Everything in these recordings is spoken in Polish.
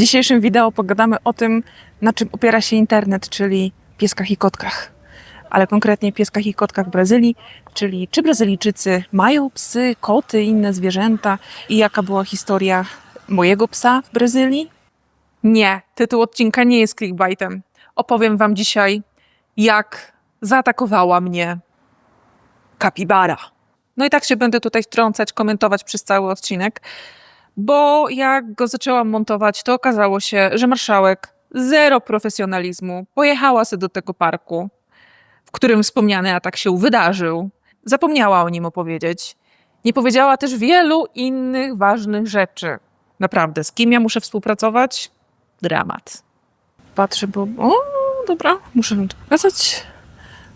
dzisiejszym wideo pogadamy o tym, na czym opiera się internet, czyli pieskach i kotkach. Ale konkretnie pieskach i kotkach w Brazylii, czyli czy Brazylijczycy mają psy, koty inne zwierzęta i jaka była historia mojego psa w Brazylii? Nie, tytuł odcinka nie jest clickbaitem. Opowiem wam dzisiaj, jak zaatakowała mnie kapibara. No i tak się będę tutaj wtrącać, komentować przez cały odcinek, bo jak go zaczęłam montować, to okazało się, że marszałek zero profesjonalizmu pojechała sobie do tego parku, w którym wspomniany atak się wydarzył. Zapomniała o nim opowiedzieć. Nie powiedziała też wielu innych ważnych rzeczy. Naprawdę, z kim ja muszę współpracować? Dramat. Patrzę, bo. O, dobra, muszę to pokazać.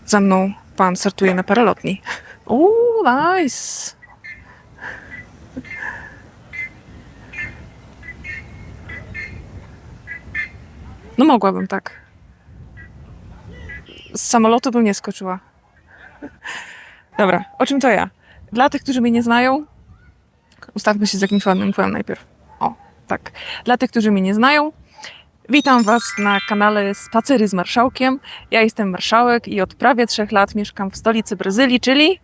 Za mną pan startuje na paralotni. O, nice. No mogłabym tak. Z samolotu bym nie skoczyła. Dobra, o czym to ja? Dla tych, którzy mnie nie znają, ustawmy się z jakimś ładnym powiem najpierw. O, tak. Dla tych, którzy mnie nie znają, witam Was na kanale Spacery z Marszałkiem. Ja jestem Marszałek i od prawie trzech lat mieszkam w stolicy Brazylii, czyli...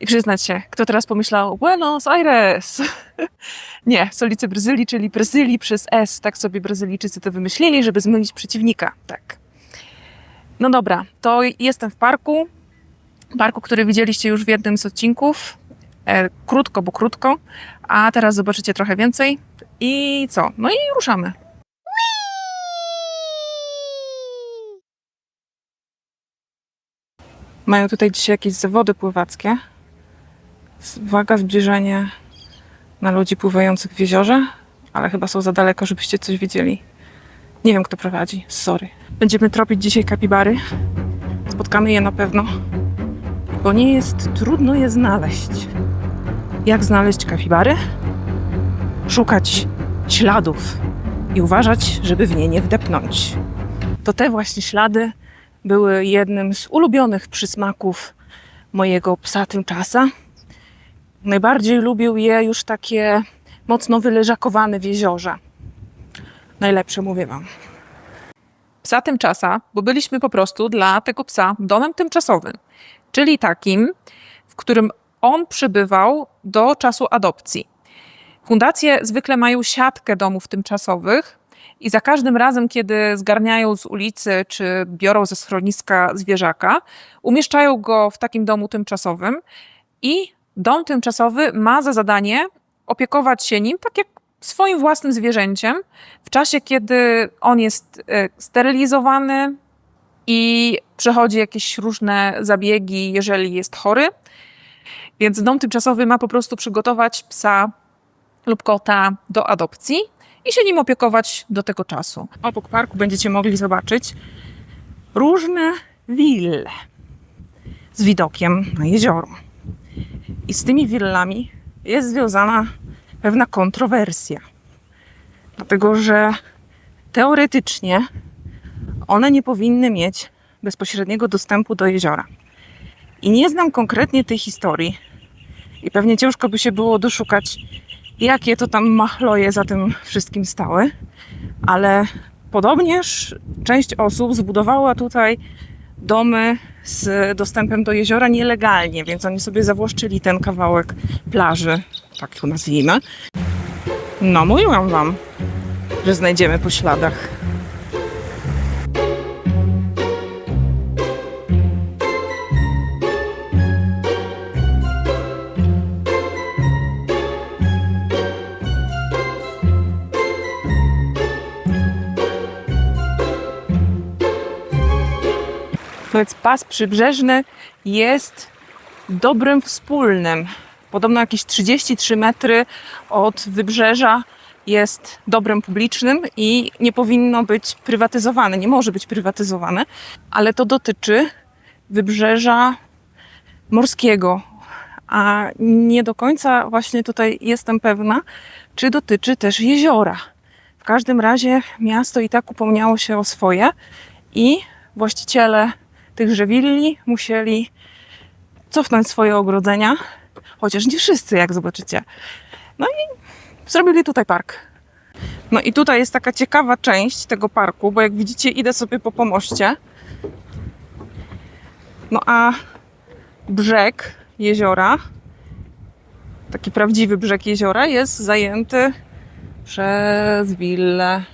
I przyznać się, kto teraz pomyślał Buenos Aires? nie, stolicy Brazylii, czyli Brazylii przez S. Tak sobie Brazylijczycy to wymyślili, żeby zmylić przeciwnika. Tak. No dobra, to jestem w parku. Parku, który widzieliście już w jednym z odcinków. E, krótko, bo krótko. A teraz zobaczycie trochę więcej. I co? No i ruszamy. Mają tutaj dzisiaj jakieś zawody pływackie. Uwaga, zbliżenie na ludzi pływających w jeziorze, ale chyba są za daleko, żebyście coś widzieli. Nie wiem, kto prowadzi. Sorry. Będziemy tropić dzisiaj kapibary. Spotkamy je na pewno, bo nie jest trudno je znaleźć. Jak znaleźć kapibary? Szukać śladów i uważać, żeby w nie nie wdepnąć. To te właśnie ślady były jednym z ulubionych przysmaków mojego psa tymczasa. Najbardziej lubił je już takie mocno wyleżakowane w jeziorze. Najlepsze, mówię wam. Psa tymczasa, bo byliśmy po prostu dla tego psa domem tymczasowym, czyli takim, w którym on przebywał do czasu adopcji. Fundacje zwykle mają siatkę domów tymczasowych i za każdym razem, kiedy zgarniają z ulicy czy biorą ze schroniska zwierzaka, umieszczają go w takim domu tymczasowym i dom tymczasowy ma za zadanie opiekować się nim tak jak swoim własnym zwierzęciem w czasie, kiedy on jest e, sterylizowany i przechodzi jakieś różne zabiegi, jeżeli jest chory. Więc dom tymczasowy ma po prostu przygotować psa lub kota do adopcji i się nim opiekować do tego czasu. Obok parku będziecie mogli zobaczyć różne wille z widokiem na jezioro. I z tymi willami jest związana pewna kontrowersja. Dlatego, że teoretycznie one nie powinny mieć bezpośredniego dostępu do jeziora. I nie znam konkretnie tej historii. I pewnie ciężko by się było doszukać, jakie to tam machloje za tym wszystkim stały. Ale podobnież część osób zbudowała tutaj domy z dostępem do jeziora nielegalnie, więc oni sobie zawłaszczyli ten kawałek plaży, tak to nazwijmy. No, mówiłam wam, że znajdziemy po śladach. Więc pas przybrzeżny jest dobrem wspólnym. Podobno jakieś 33 metry od wybrzeża jest dobrem publicznym i nie powinno być prywatyzowane, nie może być prywatyzowane, ale to dotyczy wybrzeża morskiego. A nie do końca właśnie tutaj jestem pewna, czy dotyczy też jeziora. W każdym razie miasto i tak upomniało się o swoje i właściciele tychże willi musieli cofnąć swoje ogrodzenia, chociaż nie wszyscy, jak zobaczycie. No i zrobili tutaj park. No i tutaj jest taka ciekawa część tego parku, bo jak widzicie, idę sobie po pomoście. No a brzeg jeziora, taki prawdziwy brzeg jeziora, jest zajęty przez willę.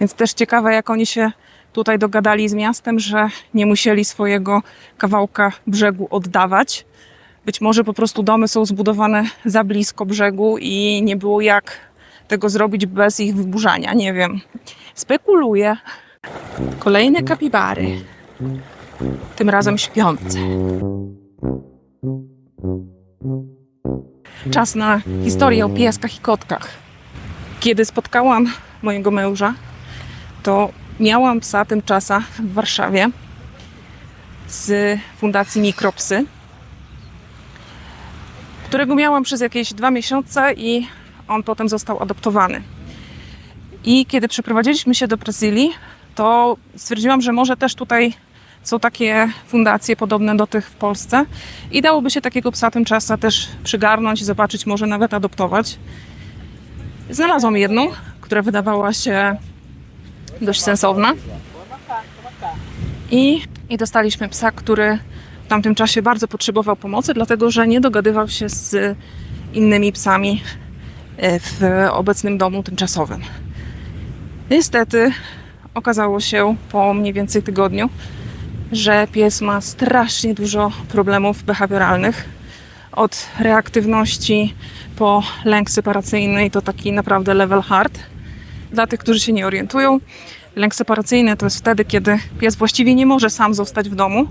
Więc też ciekawe, jak oni się tutaj dogadali z miastem, że nie musieli swojego kawałka brzegu oddawać. Być może po prostu domy są zbudowane za blisko brzegu i nie było jak tego zrobić bez ich wyburzania. Nie wiem. Spekuluję. Kolejne kapibary. Tym razem śpiące. Czas na historię o pieskach i kotkach. Kiedy spotkałam mojego męża, to miałam psa tymczasa w Warszawie z Fundacji Mikropsy, którego miałam przez jakieś dwa miesiące i on potem został adoptowany. I kiedy przeprowadziliśmy się do Brazylii, to stwierdziłam, że może też tutaj są takie fundacje podobne do tych w Polsce i dałoby się takiego psa tymczasa też przygarnąć, zobaczyć, może nawet adoptować. Znalazłam jedną, która wydawała się dość sensowna. I, I dostaliśmy psa, który w tamtym czasie bardzo potrzebował pomocy, dlatego że nie dogadywał się z innymi psami e, w obecnym domu tymczasowym. Niestety okazało się po mniej więcej tygodniu, że pies ma strasznie dużo problemów behawioralnych. Od reaktywności po lęk separacyjny to taki naprawdę level hard. Dla tych, którzy się nie orientują, lęk separacyjny to jest wtedy, kiedy pies właściwie nie może sam zostać w domu,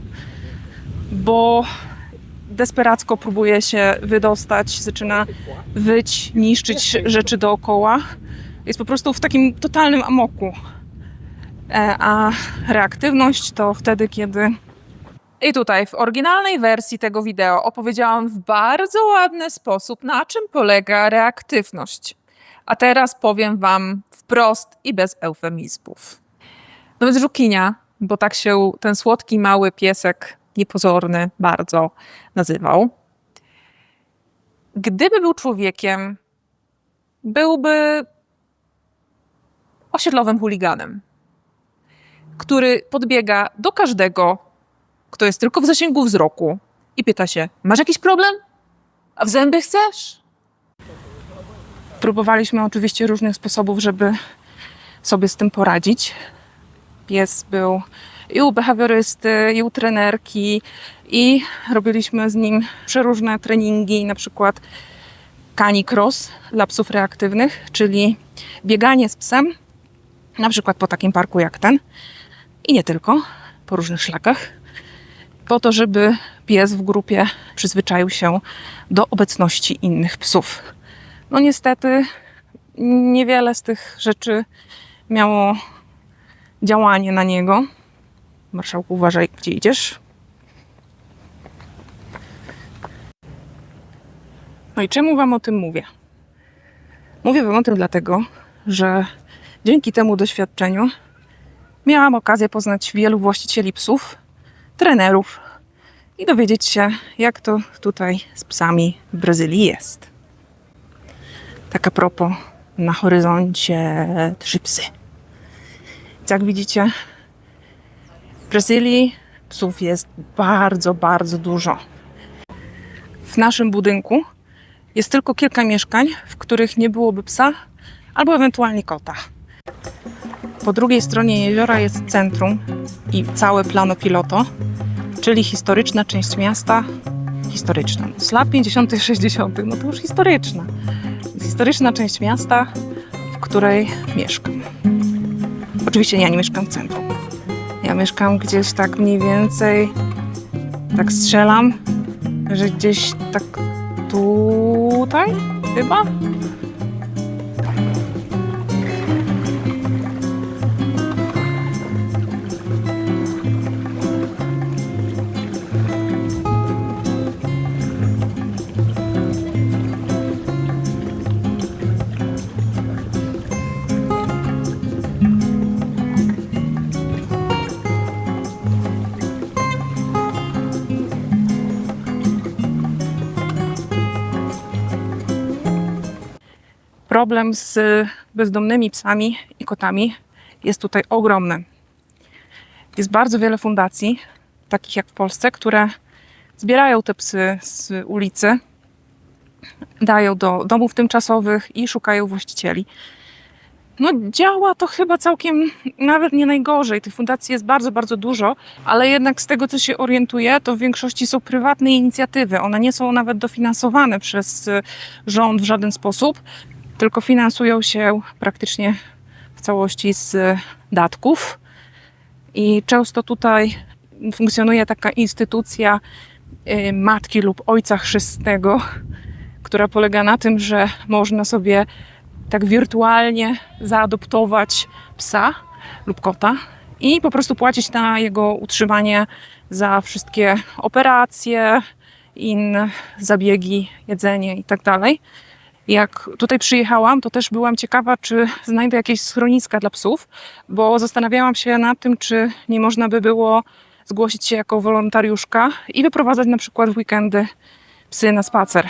bo desperacko próbuje się wydostać, zaczyna wyć, niszczyć rzeczy dookoła. Jest po prostu w takim totalnym amoku. E, A reaktywność to wtedy, kiedy. I tutaj w oryginalnej wersji tego wideo opowiedziałam w bardzo ładny sposób, na czym polega reaktywność. A teraz powiem Wam wprost i bez eufemizmów. No więc żukinia, bo tak się ten słodki, mały piesek, niepozorny bardzo nazywał. Gdyby był człowiekiem, byłby osiedlowym chuliganem, który podbiega do każdego, kto jest tylko w zasięgu wzroku i pyta się: Masz jakiś problem? A w zęby chcesz? Próbowaliśmy oczywiście różnych sposobów, żeby sobie z tym poradzić. Pies był i u behawiorysty, i u trenerki, i robiliśmy z nim przeróżne treningi, na przykład canicross dla psów reaktywnych, czyli bieganie z psem, na przykład po takim parku jak ten, i nie tylko, po różnych szlakach, po to, żeby pies w grupie przyzwyczaił się do obecności innych psów. No niestety niewiele z tych rzeczy miało działanie na niego. Marszałku, uważaj, gdzie idziesz. No i czemu Wam o tym mówię? Mówię Wam o tym dlatego, że dzięki temu doświadczeniu miałam okazję poznać wielu właścicieli psów, trenerów i dowiedzieć się, jak to tutaj z psami w Brazylii jest. Tak a propos, na horyzoncie trzy psy. Jak widzicie, w Brazylii psów jest bardzo, bardzo dużo. W naszym budynku jest tylko kilka mieszkań, w których nie byłoby psa albo ewentualnie kota. Po drugiej stronie jeziora jest centrum i całe plano piloto, czyli historyczna część miasta. Historyczna. Z lat 50., 60., no to już historyczna. Historyczna część miasta, w której mieszkam. Oczywiście ja nie mieszkam w centrum. Ja mieszkam gdzieś tak mniej więcej, tak strzelam, że gdzieś tak tutaj chyba. Problem z bezdomnymi psami i kotami jest tutaj ogromny. Jest bardzo wiele fundacji, takich jak w Polsce, które zbierają te psy z ulicy, dają do domów tymczasowych i szukają właścicieli. No działa to chyba całkiem nawet nie najgorzej. Tych fundacji jest bardzo, bardzo dużo, ale jednak z tego, co się orientuję, to w większości są prywatne inicjatywy. One nie są nawet dofinansowane przez rząd w żaden sposób, tylko finansują się praktycznie w całości z datków. I często tutaj funkcjonuje taka instytucja y, matki lub ojca chrzestnego, która polega na tym, że można sobie tak wirtualnie zaadoptować psa lub kota i po prostu płacić na jego utrzymanie za wszystkie operacje, inne zabiegi, jedzenie i tak. Jak tutaj przyjechałam, to też byłam ciekawa, czy znajdę jakieś schroniska dla psów, bo zastanawiałam się nad tym, czy nie można by było zgłosić się jako wolontariuszka i wyprowadzać na przykład w weekendy psy na spacer.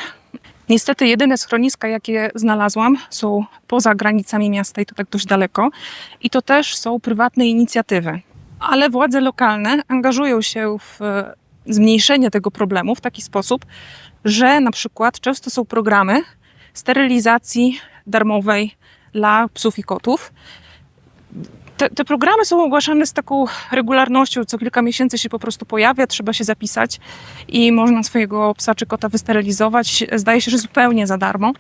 Niestety jedyne schroniska, jakie znalazłam, są poza granicami miasta i to tak dość daleko. I to też są prywatne inicjatywy. Ale władze lokalne angażują się w e, zmniejszenie tego problemu w taki sposób, że na przykład często są programy sterylizacji darmowej dla psów i kotów. Te, te, programy są ogłaszane z taką regularnością, co kilka miesięcy się po prostu pojawia, trzeba się zapisać i można swojego psa czy kota wysterylizować. Zdaje się, że zupełnie za darmo.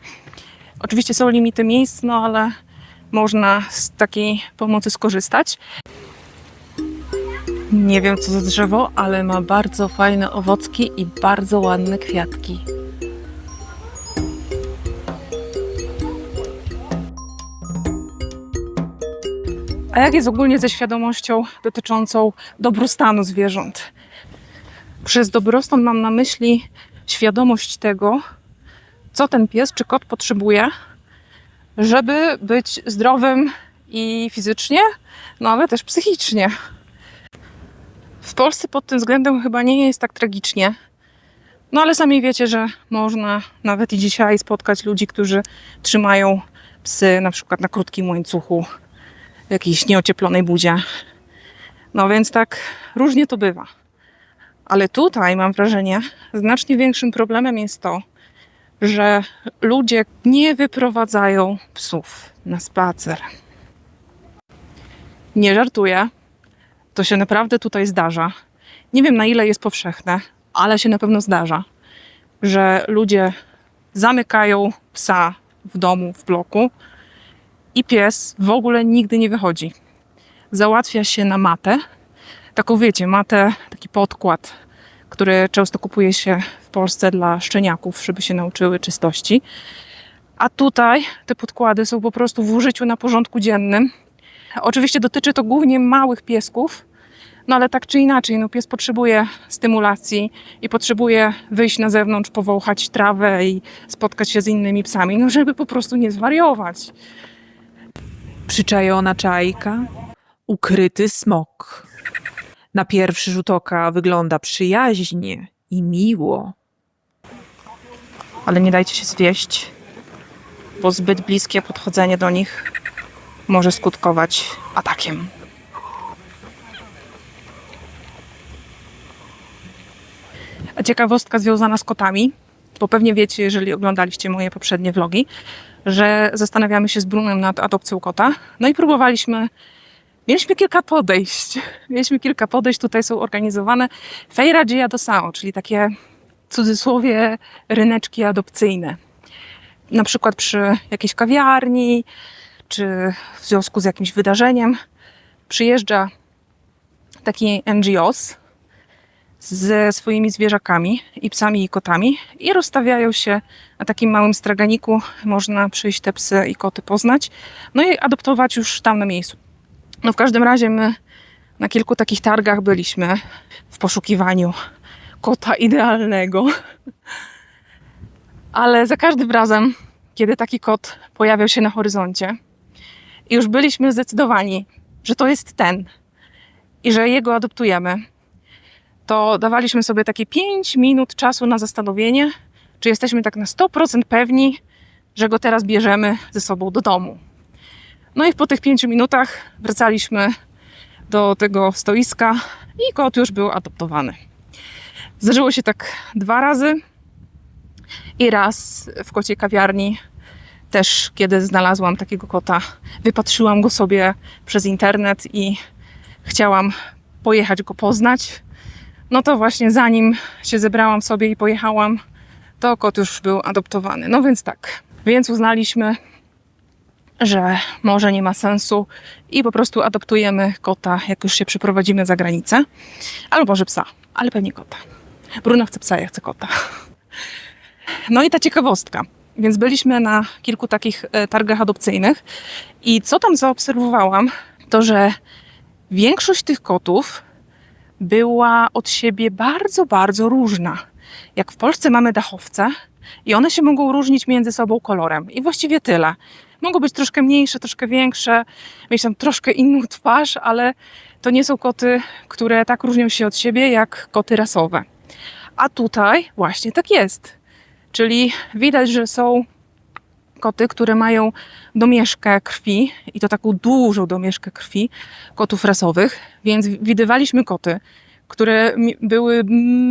Oczywiście są limity miejsc, no ale można z takiej pomocy skorzystać. Nie wiem co za drzewo, ale ma bardzo fajne owocki i bardzo ładne kwiatki. A jak jest ogólnie ze świadomością dotyczącą dobrostanu zwierząt? Przez dobrostan mam na myśli świadomość tego, co ten pies czy kot potrzebuje, żeby być zdrowym i fizycznie, no ale też psychicznie. W Polsce pod tym względem chyba nie jest tak tragicznie. No ale sami wiecie, że można nawet i dzisiaj spotkać ludzi, którzy trzymają psy na przykład na krótkim łańcuchu w jakiejś nieocieplonej budzie. No więc tak różnie to bywa. Ale tutaj mam wrażenie, znacznie większym problemem jest to, że ludzie nie wyprowadzają psów na spacer. Nie żartuję. To się naprawdę tutaj zdarza. Nie wiem na ile jest powszechne, ale się na pewno zdarza, że ludzie zamykają psa w domu, w bloku, i pies w ogóle nigdy nie wychodzi. Załatwia się na matę. Taką wiecie, matę, taki podkład, który często kupuje się w Polsce dla szczeniaków, żeby się nauczyły czystości. A tutaj te podkłady są po prostu w użyciu na porządku dziennym. Oczywiście dotyczy to głównie małych piesków, no ale tak czy inaczej, no pies potrzebuje stymulacji i potrzebuje wyjść na zewnątrz, powąchać trawę i spotkać się z innymi psami, no żeby po prostu nie zwariować. Przyczajona czajka, ukryty smok. Na pierwszy rzut oka wygląda przyjaźnie i miło. Ale nie dajcie się zwieść, bo zbyt bliskie podchodzenie do nich może skutkować atakiem. Ciekawostka związana z kotami, bo pewnie wiecie, jeżeli oglądaliście moje poprzednie vlogi, że zastanawiamy się z Brunem nad adopcją kota. No i próbowaliśmy. Mieliśmy kilka podejść. Mieliśmy kilka podejść. Tutaj są organizowane Feira de Adoção, czyli takie w cudzysłowie ryneczki adopcyjne. Na przykład przy jakiejś kawiarni, czy w związku z jakimś wydarzeniem przyjeżdża taki NGOs, ze swoimi zwierzakami i psami i kotami i rozstawiają się na takim małym straganiku. Można przyjść te psy i koty poznać, no i adoptować już tam na miejscu. No w każdym razie my na kilku takich targach byliśmy w poszukiwaniu kota idealnego. Ale za każdym razem, kiedy taki kot pojawiał się na horyzoncie, już byliśmy zdecydowani, że to jest ten i że jego adoptujemy to dawaliśmy sobie takie 5 minut czasu na zastanowienie, czy jesteśmy tak na 100% pewni, że go teraz bierzemy ze sobą do domu. No i po tych pięciu minutach wracaliśmy do tego stoiska i kot już był adoptowany. Zdarzyło się tak dwa razy i raz w kociej kawiarni też, kiedy znalazłam takiego kota, wypatrzyłam go sobie przez internet i chciałam pojechać go poznać. No to właśnie zanim się zebrałam sobie i pojechałam, to kot już był adoptowany. No więc tak, więc uznaliśmy, że może nie ma sensu i po prostu adoptujemy kota, jak już się przeprowadzimy za granicę. Albo może psa, ale pewnie kota. Bruno chce psa, ja chcę kota. No i ta ciekawostka. Więc byliśmy na kilku takich e, targach adopcyjnych i co tam zaobserwowałam, to że większość tych kotów była od siebie bardzo, bardzo różna. Jak w Polsce mamy dachowce i one się mogą różnić między sobą kolorem i właściwie tyle. Mogą być troszkę mniejsze, troszkę większe, mieć tam troszkę inną twarz, ale to nie są koty, które tak różnią się od siebie jak koty rasowe. A tutaj właśnie tak jest. Czyli widać, że są koty, które mają domieszkę krwi i to taką dużą domieszkę krwi kotów rasowych, więc widywaliśmy koty, które były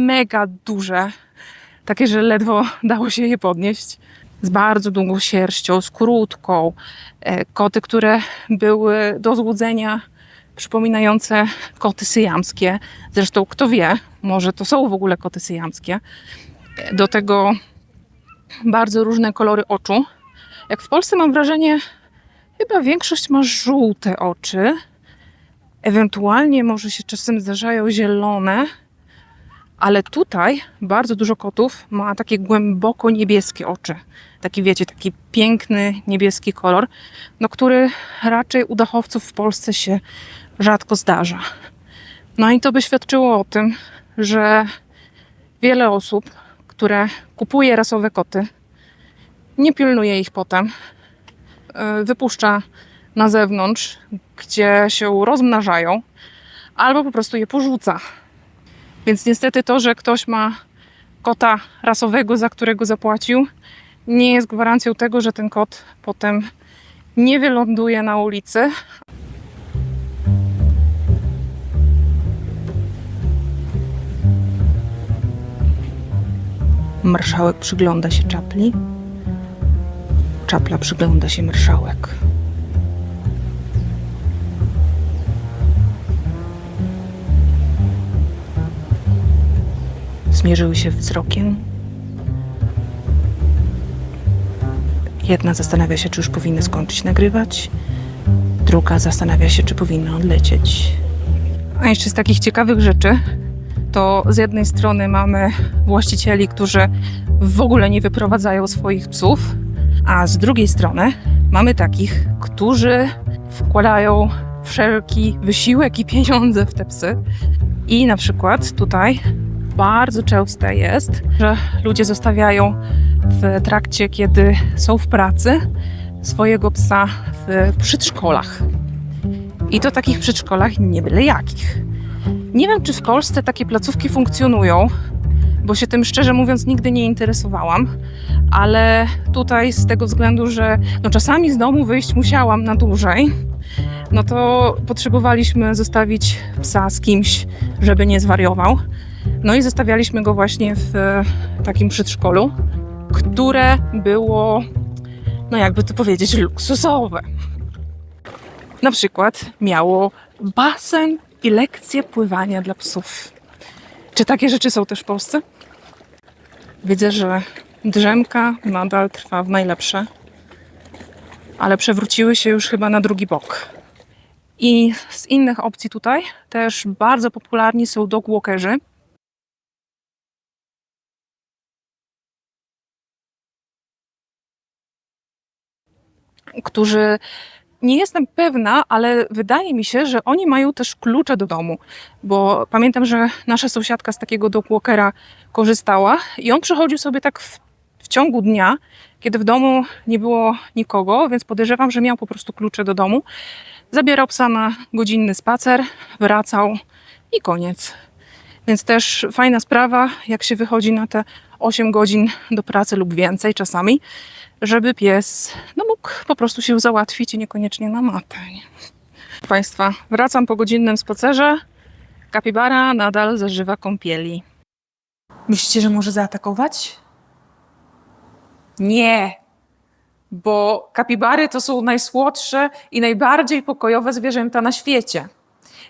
mega duże, takie, że ledwo dało się je podnieść, z bardzo długą sierścią, z krótką. E, Koty, które były do złudzenia przypominające koty syjamskie. Zresztą kto wie, może to są w ogóle koty syjamskie. E, Do tego bardzo różne kolory oczu. Jak w Polsce mam wrażenie, chyba większość ma żółte oczy. Ewentualnie może się czasem zdarzają zielone, ale tutaj bardzo dużo kotów ma takie głęboko niebieskie oczy. Taki wiecie, taki piękny niebieski kolor, no który raczej u dachowców w Polsce się rzadko zdarza. No i to by świadczyło o tym, że wiele osób, które kupuje rasowe koty, nie pilnuje ich potem, e, wypuszcza na zewnątrz, gdzie się rozmnażają, albo po prostu je porzuca. Więc niestety to, że ktoś ma kota rasowego, za którego zapłacił, nie jest gwarancją tego, że ten kot potem nie wyląduje na ulicy. Marszałek przygląda się czapli. Czapla przygląda się marszałek. Zmierzyły się wzrokiem. Jedna zastanawia się, czy już powinny skończyć nagrywać. Druga zastanawia się, czy powinny odlecieć. A jeszcze z takich ciekawych rzeczy, to z jednej strony mamy właścicieli, którzy w ogóle nie wyprowadzają swoich psów, a z drugiej strony mamy takich, którzy wkładają wszelki wysiłek i pieniądze w te psy. I na przykład tutaj bardzo częste jest, że ludzie zostawiają w trakcie, kiedy są w pracy, swojego psa w przedszkolach. I to takich przedszkolach nie byle jakich. Nie wiem, czy w Polsce takie placówki funkcjonują, bo się tym szczerze mówiąc nigdy nie interesowałam, ale tutaj z tego względu, że no czasami z domu wyjść musiałam na dłużej, no to potrzebowaliśmy zostawić psa z kimś, żeby nie zwariował. No i zostawialiśmy go właśnie w e, takim przedszkolu, które było, no jakby to powiedzieć, luksusowe. Na przykład miało basen i lekcje pływania dla psów. Czy takie rzeczy są też w Polsce? Widzę, że drzemka nadal trwa w najlepsze, ale przewróciły się już chyba na drugi bok. I z innych opcji tutaj też bardzo popularni są dogwalkerzy, którzy nie jestem pewna, ale wydaje mi się, że oni mają też klucze do domu, bo pamiętam, że nasza sąsiadka z takiego dogwalkera korzystała i on przychodził sobie tak w, w ciągu dnia, kiedy w domu nie było nikogo, więc podejrzewam, że miał po prostu klucze do domu. Zabierał psa na godzinny spacer, wracał i koniec. Więc też fajna sprawa, jak się wychodzi na te 8 godzin do pracy lub więcej czasami, żeby pies no, mógł po prostu się załatwić i niekoniecznie na matę. Państwa, wracam po godzinnym spacerze. Kapibara nadal zażywa kąpieli. Myślicie, że może zaatakować? Nie, bo kapibary to są najsłodsze i najbardziej pokojowe zwierzęta na świecie.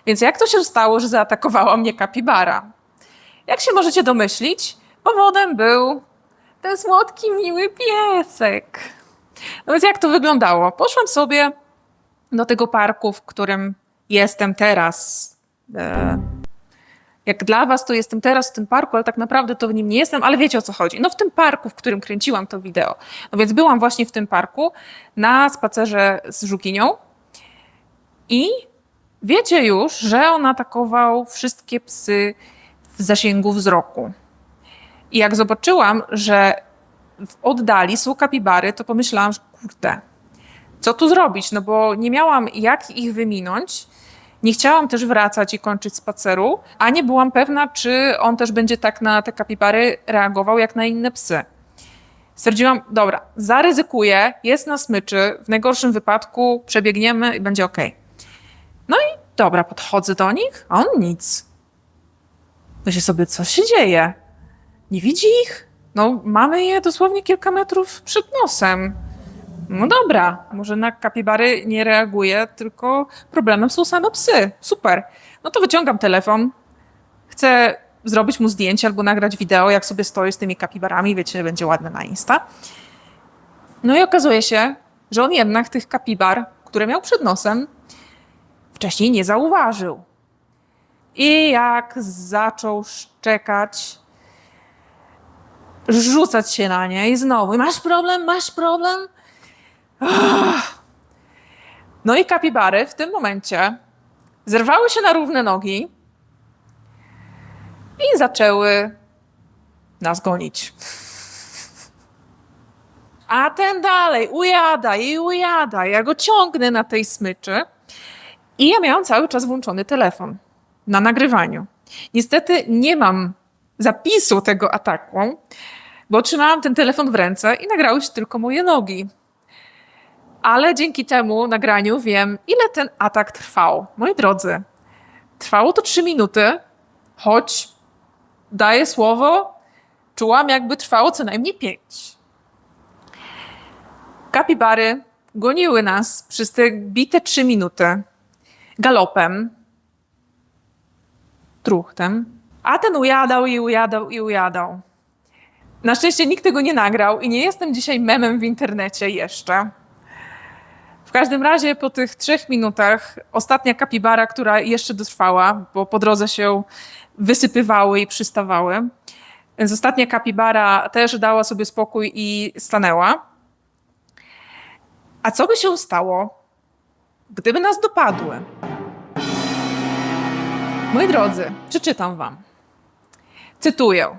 Więc jak to się stało, że zaatakowała mnie kapibara? Jak się możecie domyślić, powodem był ten słodki, miły piesek. No więc jak to wyglądało? Poszłam sobie do tego parku, w którym jestem teraz. E, jak dla was, to jestem teraz w tym parku, ale tak naprawdę to w nim nie jestem, ale wiecie o co chodzi. No w tym parku, w którym kręciłam to wideo. No więc byłam właśnie w tym parku na spacerze z Żukinią i wiecie już, że on atakował wszystkie psy w zasięgu wzroku. I jak zobaczyłam, że w oddali są kapibary, to pomyślałam, że kurde, co tu zrobić? No bo nie miałam jak ich wyminąć. Nie chciałam też wracać i kończyć spaceru, a nie byłam pewna, czy on też będzie tak na te kapibary reagował jak na inne psy. Stwierdziłam, dobra, zaryzykuję, jest na smyczy, w najgorszym wypadku przebiegniemy i będzie ok. No i dobra, podchodzę do nich, a on nic. Myślę sobie, co się dzieje? Nie widzi ich? No, mamy je dosłownie kilka metrów przed nosem. No dobra, może na kapibary nie reaguje, tylko problemem są same psy. Super. No to wyciągam telefon. Chcę zrobić mu zdjęcie albo nagrać wideo, jak sobie stoję z tymi kapibarami. Wiecie, będzie ładne na Insta. No i okazuje się, że on jednak tych kapibar, które miał przed nosem, wcześniej nie zauważył. I jak zaczął szczekać, rzucać się na nie i znowu, masz problem, masz problem? No i kapibary w tym momencie zerwały się na równe nogi i zaczęły nas gonić. A ten dalej ujada i ujada. Ja go ciągnę na tej smyczy. I ja miałam cały czas włączony telefon na nagrywaniu. Niestety nie mam zapisu tego ataku, bo trzymałam ten telefon w ręce i nagrały się tylko moje nogi. Ale dzięki temu nagraniu wiem, ile ten atak trwał. Moi drodzy, trwało to 3 minuty, choć daję słowo, czułam jakby trwało co najmniej 5. Kapibary goniły nas przez te bite 3 minuty galopem, truchtem, a ten ujadał i ujadał i ujadał. Na szczęście nikt tego nie nagrał i nie jestem dzisiaj memem w internecie jeszcze. W każdym razie po tych trzech minutach ostatnia kapibara, która jeszcze dotrwała, bo po drodze się wysypywały i przystawały, więc ostatnia kapibara też dała sobie spokój i stanęła. A co by się stało, gdyby nas dopadły? Moi drodzy, przeczytam wam. Cytuję.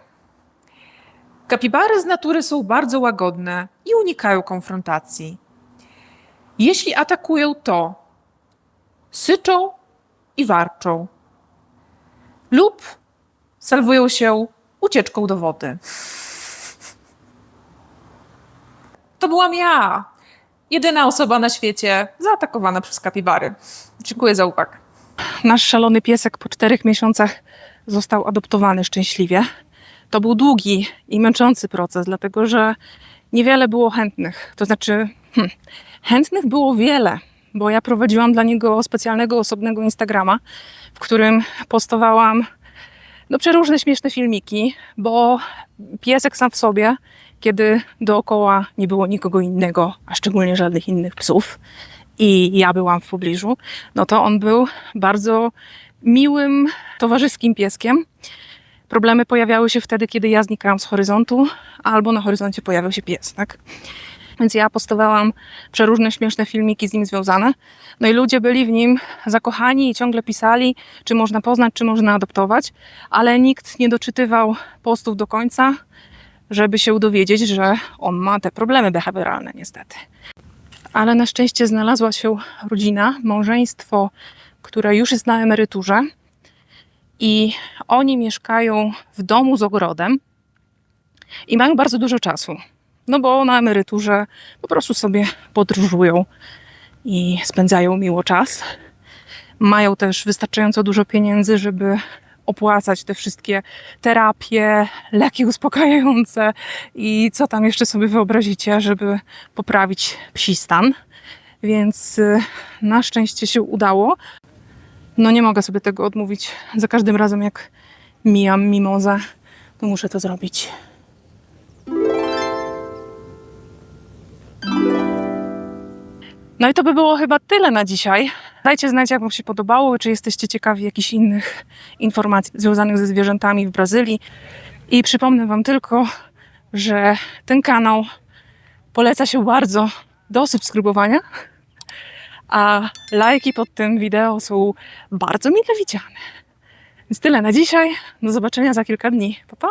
Kapibary z natury są bardzo łagodne i unikają konfrontacji. Jeśli atakują, to syczą i warczą, lub salwują się ucieczką do wody. To byłam ja, jedyna osoba na świecie zaatakowana przez kapibary. Dziękuję za uwagę. Nasz szalony piesek po czterech miesiącach został adoptowany szczęśliwie. To był długi i męczący proces, dlatego że niewiele było chętnych. To znaczy, hmm, chętnych było wiele, bo ja prowadziłam dla niego specjalnego, osobnego Instagrama, w którym postowałam no, przeróżne śmieszne filmiki, bo piesek sam w sobie, kiedy dookoła nie było nikogo innego, a szczególnie żadnych innych psów, i ja byłam w pobliżu, no to on był bardzo miłym, towarzyskim pieskiem. Problemy pojawiały się wtedy, kiedy ja znikałam z horyzontu, albo na horyzoncie pojawiał się pies, tak? Więc ja postowałam przeróżne śmieszne filmiki z nim związane. No i ludzie byli w nim zakochani i ciągle pisali, czy można poznać, czy można adoptować, ale nikt nie doczytywał postów do końca, żeby się dowiedzieć, że on ma te problemy behawioralne, niestety. Ale na szczęście znalazła się rodzina, małżeństwo, które już jest na emeryturze i oni mieszkają w domu z ogrodem. i mają bardzo dużo czasu. No bo na emeryturze po prostu sobie podróżują i spędzają miło czas. Mają też wystarczająco dużo pieniędzy, żeby opłacać te wszystkie terapie, leki uspokajające i co tam jeszcze sobie wyobrazicie, żeby poprawić psi stan. Więc y, na szczęście się udało. No nie mogę sobie tego odmówić. Za każdym razem jak mijam mimozę, to muszę to zrobić. No i to by było chyba tyle na dzisiaj. Dajcie znać, jak Wam się podobało, czy jesteście ciekawi jakichś innych informacji związanych ze zwierzętami w Brazylii. I przypomnę Wam tylko, że ten kanał poleca się bardzo do subskrybowania, a lajki pod tym wideo są bardzo mile widziane. Więc tyle na dzisiaj. Do zobaczenia za kilka dni. Pa, pa!